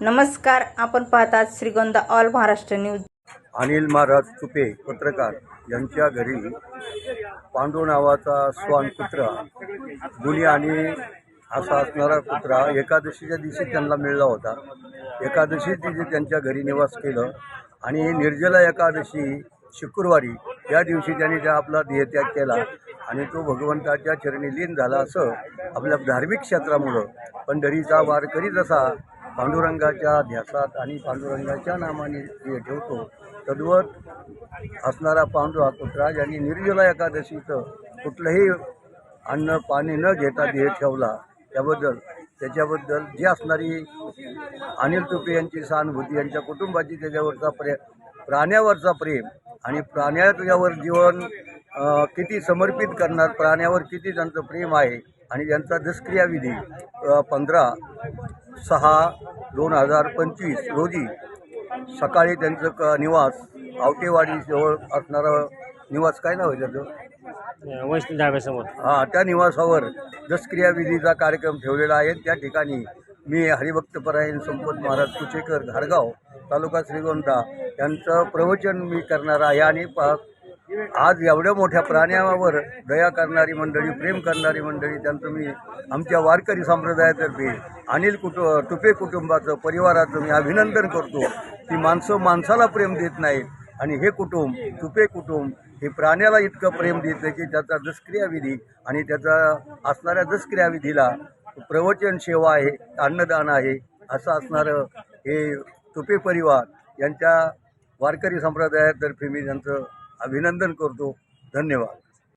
नमस्कार आपण पाहतात श्रीगोंदा ऑल महाराष्ट्र न्यूज. अनिल महाराज तुपे पत्रकार यांच्या घरी पांडू नावाचा स्वान कुत्रा गुन्हे आणि असा असणारा कुत्रा एकादशीच्या दिवशी त्यांना मिळला होता. एकादशी दिवशी त्यांच्या घरी निवास केलं आणि निर्जला एकादशी शुक्रवारी या दिवशी त्यांनी त्या आपला देहत्याग केला आणि तो भगवंताच्या चरणी लीन झाला असं आपल्या धार्मिक क्षेत्रामुळं. पंढरीचा वारकरी जसा पांडुरंगाच्या ध्यासात आणि पांडुरंगाच्या नामाने हे ठेवतो तद्वत असणारा पांडू हा यांनी निर्जला एकादशीचं कुठलंही अन्न पाणी न घेता देह ठेवला. त्याबद्दल त्याच्याबद्दल जी असणारी अनिल तुपे यांची सहानुभूती यांच्या कुटुंबाची त्याच्यावरचा प्रे प्राण्यावरचा प्रेम आणि प्राण्यावर जीवन किती समर्पित करणार प्राण्यावर किती त्यांचं प्रेम आहे आणि त्यांचा दुष्क्रियाविधी पंधरा सहा दोन हजार पंचवीस रोजी सकाळी त्यांचं क निवास आवटेवाडी जवळ असणारं निवास काय नाव आहे त्याचं? वैष्णव ढाब्यासमोर. हा त्या निवासावर दशक्रिया विधीचा कार्यक्रम ठेवलेला आहे. त्या ठिकाणी मी हरिभक्तपरायण संपत महाराज कुचेकर घारगाव तालुका श्रीगोंदा यांचं प्रवचन मी करणार आहे आणि प आज एवढ्या मोठ्या प्राण्यावर दया करणारी मंडळी प्रेम करणारी मंडळी त्यांचं मी आमच्या वारकरी संप्रदायातर्फे अनिल कुटु टुपे कुटुंबाचं परिवाराचं मी अभिनंदन करतो की माणसं माणसाला प्रेम देत नाहीत आणि हे कुटुंब टुपे कुटुंब हे प्राण्याला इतकं प्रेम देतं की त्याचा दसक्रियाविधी आणि त्याचा असणाऱ्या दसक्रियाविधीला प्रवचन सेवा आहे अन्नदान आहे असं असणारं हे तुपे परिवार यांच्या वारकरी संप्रदायातर्फे मी त्यांचं अभिनंदन करतो. धन्यवाद.